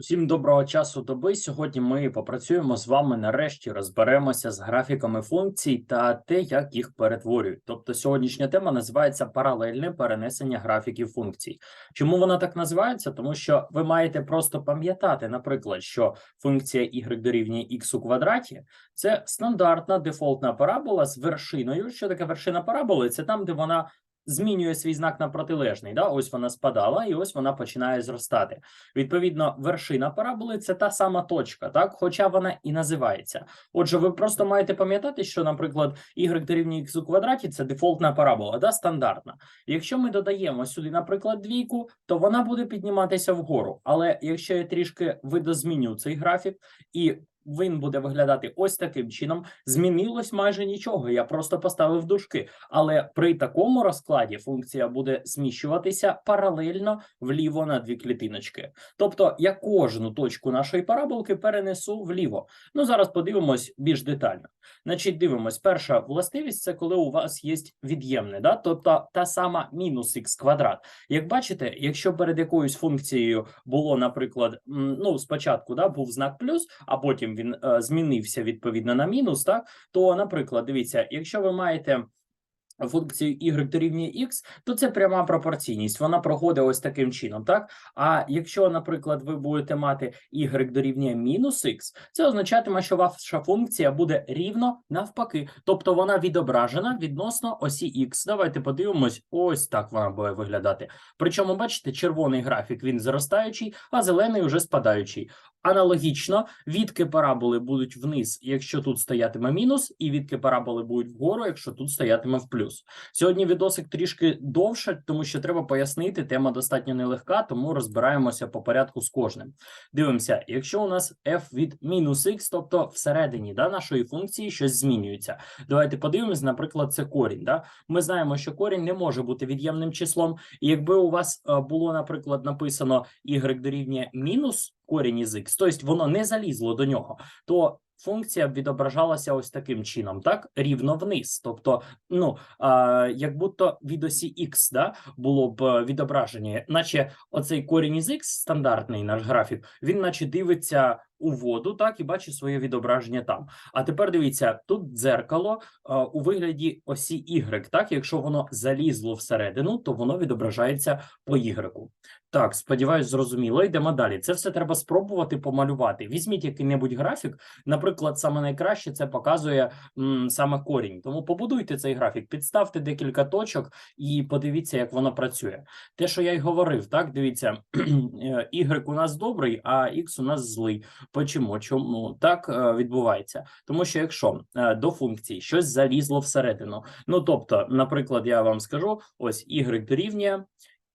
Усім доброго часу доби. Сьогодні ми попрацюємо з вами. Нарешті розберемося з графіками функцій та те, як їх перетворюють. Тобто, сьогоднішня тема називається паралельне перенесення графіків функцій. Чому вона так називається? Тому що ви маєте просто пам'ятати, наприклад, що функція y дорівнює x у квадраті це стандартна дефолтна парабола з вершиною. Що таке вершина параболи? Це там, де вона змінює свій знак на протилежний. Да? Ось вона спадала, і ось вона починає зростати. Відповідно, вершина параболи це та сама точка, так, хоча вона і називається. Отже, ви просто маєте пам'ятати, що, наприклад, y дорівнює x у квадраті це дефолтна парабола, да, стандартна. Якщо ми додаємо сюди, наприклад, двійку, то вона буде підніматися вгору. Але якщо я трішки видозміню цей графік і він буде виглядати ось таким чином. Змінилось майже нічого. Я просто поставив дужки. Але при такому розкладі функція буде зміщуватися паралельно вліво на дві клітиночки. Тобто я кожну точку нашої параболки перенесу вліво. Ну зараз подивимось більш детально. Значить, дивимось, перша властивість це коли у вас є від'ємне, да? тобто та сама мінус х квадрат. Як бачите, якщо перед якоюсь функцією було, наприклад, ну спочатку да, був знак плюс, а потім він е, змінився відповідно на мінус, так то, наприклад, дивіться, якщо ви маєте функцію y дорівнює x, то це пряма пропорційність. Вона проходить ось таким чином, так? А якщо, наприклад, ви будете мати y дорівнює мінус x, це означатиме, що ваша функція буде рівно навпаки, тобто вона відображена відносно осі x. Давайте подивимось, ось так вона буде виглядати. Причому, бачите, червоний графік він зростаючий, а зелений уже спадаючий. Аналогічно, відки параболи будуть вниз, якщо тут стоятиме мінус, і відки параболи будуть вгору, якщо тут стоятиме в плюс. Сьогодні відосик трішки довше, тому що треба пояснити. Тема достатньо нелегка, тому розбираємося по порядку з кожним. Дивимося, якщо у нас f від мінус x, тобто всередині да, нашої функції щось змінюється. Давайте подивимось, наприклад, це корінь. Да? Ми знаємо, що корінь не може бути від'ємним числом, і якби у вас е, було, наприклад, написано y дорівнює мінус корінь із x, тобто воно не залізло до нього, то функція б відображалася ось таким чином, так? Рівно вниз. Тобто, ну а, як будто від осі x да, було б е, відображення, наче оцей корінь із x, стандартний наш графік, він наче дивиться у воду, так і бачить своє відображення там. А тепер дивіться, тут дзеркало а, у вигляді осі y, так, якщо воно залізло всередину, то воно відображається по y. Так, сподіваюсь, зрозуміло. Йдемо далі. Це все треба спробувати помалювати. Візьміть який-небудь графік. Наприклад, саме найкраще це показує м, саме корінь. Тому побудуйте цей графік, підставте декілька точок і подивіться, як воно працює. Те, що я й говорив, так дивіться, е, y у нас добрий, а x у нас злий. Почому? Чому так е, відбувається? Тому що якщо е, до функції щось залізло всередину, ну тобто, наприклад, я вам скажу: ось y дорівнює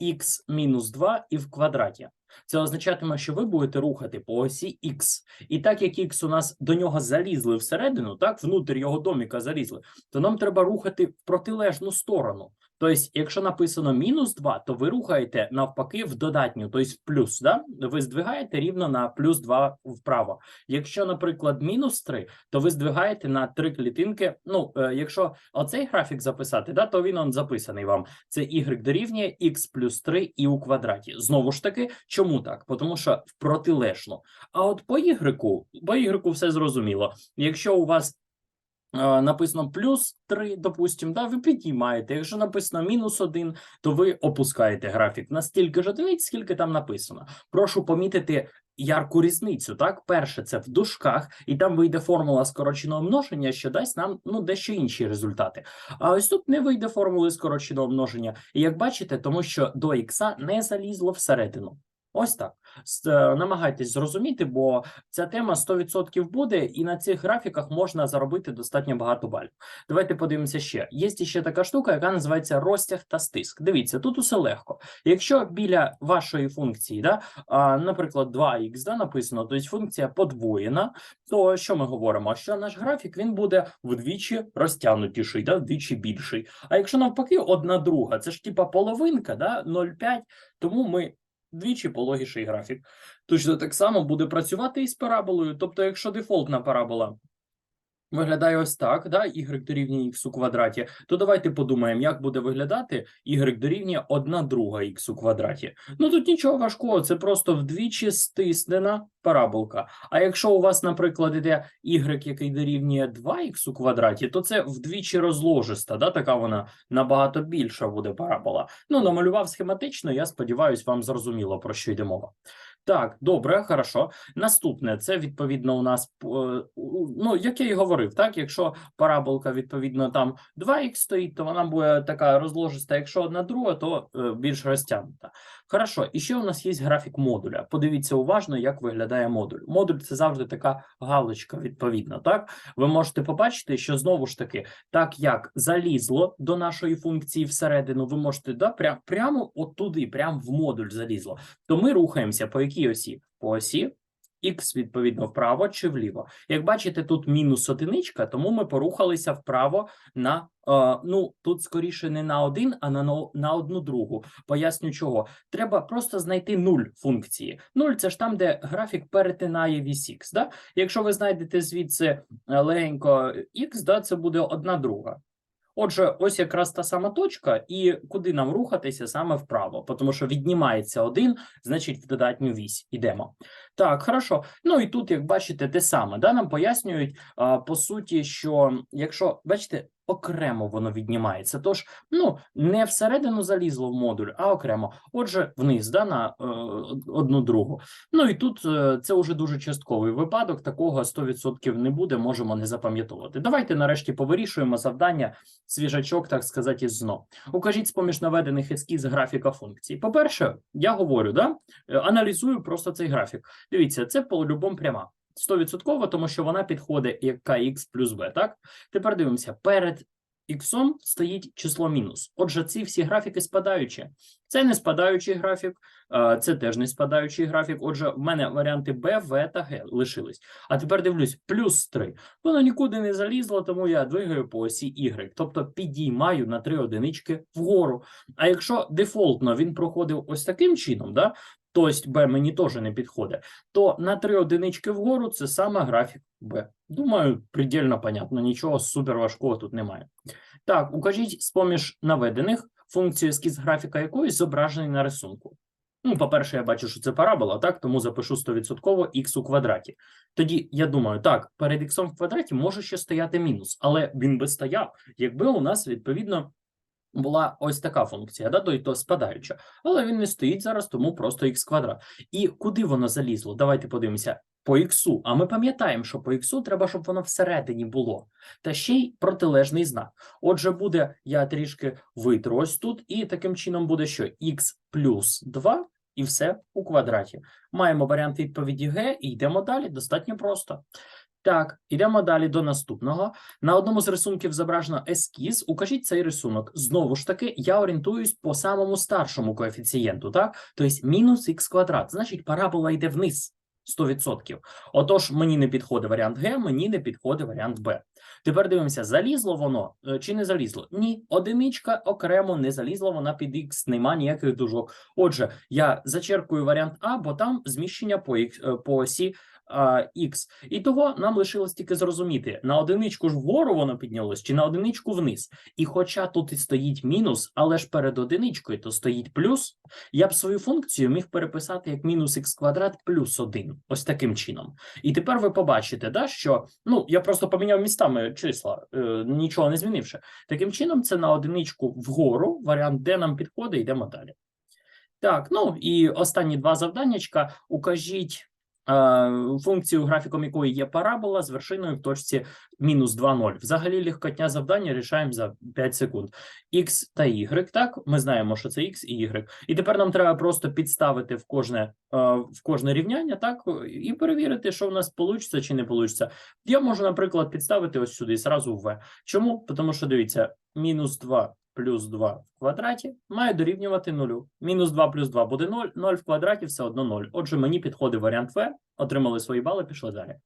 x мінус 2 і в квадраті. Це означатиме, що ви будете рухати по осі x. І так як x у нас до нього залізли всередину, так, внутрі його доміка залізли, то нам треба рухати в протилежну сторону. Тобто, якщо написано мінус 2, то ви рухаєте навпаки в додатню, тобто в плюс. Да? Ви здвигаєте рівно на плюс 2 вправо. Якщо, наприклад, мінус 3, то ви здвигаєте на 3 клітинки. Ну, е, якщо оцей графік записати, да, то він он записаний вам. Це y дорівнює x плюс 3 і у квадраті. Знову ж таки, чому так? Тому що протилежно. А от по y, по y все зрозуміло. Якщо у вас е, написано плюс 3, допустимо, да, ви підіймаєте. Якщо написано мінус 1, то ви опускаєте графік настільки ж одиниць, скільки там написано. Прошу помітити ярку різницю. Так, перше, це в дужках, і там вийде формула скороченого множення, що дасть нам ну дещо інші результати. А ось тут не вийде формули скороченого множення. І як бачите, тому що до ікса не залізло всередину. Ось так. Е, Намагайтесь зрозуміти, бо ця тема 100% буде, і на цих графіках можна заробити достатньо багато балів. Давайте подивимося ще. Є ще така штука, яка називається розтяг та стиск. Дивіться, тут усе легко. Якщо біля вашої функції, да, наприклад, 2х да, написано, тобто функція подвоєна, то що ми говоримо? Що наш графік він буде вдвічі розтягнутіший, да, вдвічі більший. А якщо навпаки, одна друга, це ж типа половинка, да, 0,5, тому ми двічі пологіший графік. Точно так само буде працювати і з параболою. Тобто, якщо дефолтна парабола виглядає ось так, да, y дорівнює x у квадраті, то давайте подумаємо, як буде виглядати y дорівнює 1 друга x у квадраті. Ну тут нічого важкого, це просто вдвічі стиснена параболка. А якщо у вас, наприклад, іде y, який дорівнює 2х у квадраті, то це вдвічі розложиста, да, така вона набагато більша буде парабола. Ну, намалював схематично, я сподіваюся, вам зрозуміло, про що йде мова. Так, добре, хорошо. Наступне це відповідно у нас е, ну, як я і говорив, так, якщо параболка відповідно там 2х стоїть, то вона буде така розложиста. Якщо одна друга, то е, більш розтягнута. Хорошо, і ще у нас є графік модуля. Подивіться уважно, як виглядає модуль. Модуль це завжди така галочка, відповідно. Так, ви можете побачити, що знову ж таки, так як залізло до нашої функції всередину, ви можете да, прям, прямо от туди, прямо в модуль залізло. То ми рухаємося по якій осі? По осі Х, відповідно, вправо чи вліво. Як бачите, тут мінус одиничка, тому ми порухалися вправо на е, ну тут скоріше не на один, а на, на одну другу. Поясню чого. Треба просто знайти нуль функції. Нуль це ж там, де графік перетинає вісь х. Да? Якщо ви знайдете звідси е, легенько х, да, це буде одна друга. Отже, ось якраз та сама точка, і куди нам рухатися саме вправо, тому що віднімається один, значить в додатню вісь ідемо. Так, хорошо. Ну і тут, як бачите, те саме. Да, нам пояснюють по суті, що якщо бачите, окремо воно віднімається. Тож, ну не всередину залізло в модуль, а окремо. Отже, вниз, да, на е, одну другу. Ну і тут е, це вже дуже частковий випадок. Такого 100% не буде, можемо не запам'ятовувати. Давайте нарешті повирішуємо завдання свіжачок, так сказати, із ЗНО. Укажіть з-поміж наведених ескіз графіка функцій. По-перше, я говорю, да, е, аналізую просто цей графік. Дивіться, це по-любому пряма. 100%, тому що вона підходить як kx плюс b, так? Тепер дивимося, перед іксом стоїть число мінус. Отже, ці всі графіки спадаючі. Це не спадаючий графік, це теж не спадаючий графік. Отже, в мене варіанти b, v та g лишились. А тепер дивлюсь, плюс 3. Воно нікуди не залізло, тому я двигаю по осі y, тобто підіймаю на 3 одинички вгору. А якщо дефолтно він проходив ось таким чином, да, тобто b мені теж не підходить, то на 3 одинички вгору це саме графік b. Думаю, предельно понятно, нічого супер важкого тут немає. Так, укажіть з-поміж наведених функцію ескіз графіка якоїсь зображений на рисунку. Ну, по-перше, я бачу, що це парабола, так, тому запишу 100% х у квадраті. Тоді я думаю, так, перед х в квадраті може ще стояти мінус, але він би стояв, якби у нас відповідно була ось така функція, да, то, й то спадаюча. Але він не стоїть зараз, тому просто х квадрат. І куди воно залізло? Давайте подивимося. По іксу, а ми пам'ятаємо, що по іксу треба, щоб воно всередині було, та ще й протилежний знак. Отже, буде я трішки витру ось тут, і таким чином буде що х плюс 2 і все у квадраті. Маємо варіант відповіді Г і йдемо далі. Достатньо просто. Так, ідемо далі до наступного. На одному з рисунків зображено ескіз. Укажіть цей рисунок. Знову ж таки, я орієнтуюсь по самому старшому коефіцієнту, так? Тобто мінус х квадрат. Значить, парабола йде вниз 100%. Отож, мені не підходить варіант Г, мені не підходить варіант Б. Тепер дивимося, залізло воно е, чи не залізло? Ні, одиничка окремо не залізла, вона під Х, нема ніяких дужок. Отже, я зачеркую варіант А, бо там зміщення по, ікс- е, по осі Х. І того нам лишилось тільки зрозуміти, на одиничку ж вгору воно піднялось, чи на одиничку вниз. І хоча тут і стоїть мінус, але ж перед одиничкою то стоїть плюс, я б свою функцію міг переписати як мінус х квадрат плюс 1. Ось таким чином. І тепер ви побачите, да, що ну я просто поміняв містами числа, е, нічого не змінивши. Таким чином, це на одиничку вгору, варіант, де нам підходить, йдемо далі. Так, ну і останні два завданнячка. Укажіть функцію, графіком якої є парабола з вершиною в точці мінус 2,0. Взагалі легкотня завдання рішаємо за 5 секунд. X та Y, так? Ми знаємо, що це X і Y. І тепер нам треба просто підставити в кожне, е, в кожне рівняння, так? І перевірити, що в нас вийде чи не вийде. Я можу, наприклад, підставити ось сюди, зразу в. Чому? Тому що, дивіться, мінус 2 плюс 2 в квадраті має дорівнювати нулю. Мінус 2 плюс 2 буде 0, 0 в квадраті все одно 0. Отже, мені підходить варіант В, отримали свої бали, пішли далі.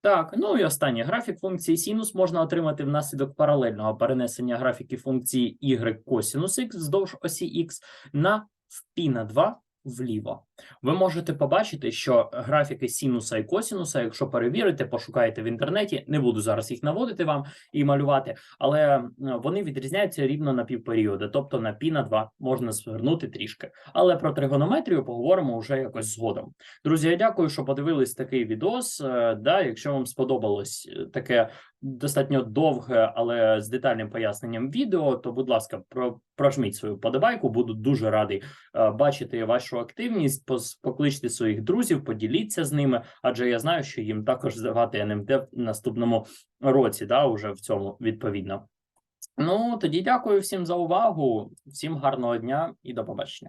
Так, ну і останній графік функції синус можна отримати внаслідок паралельного перенесення графіки функції y косінус x вздовж осі x на в π на 2 вліво. Ви можете побачити, що графіки синуса і косінуса, якщо перевірите, пошукаєте в інтернеті, не буду зараз їх наводити вам і малювати, але вони відрізняються рівно на півперіоди, тобто на пі на 2 можна звернути трішки. Але про тригонометрію поговоримо вже якось згодом. Друзі, я дякую, що подивились такий відос. Е, Да, якщо вам сподобалось е, таке достатньо довге, але з детальним поясненням відео, то будь ласка, про прожміть свою подобайку. Буду дуже радий е, бачити вашу активність. Покличте своїх друзів, поділіться з ними, адже я знаю, що їм також здавати НМТ в наступному році, да, уже в цьому відповідно. Ну тоді дякую всім за увагу, всім гарного дня і до побачення.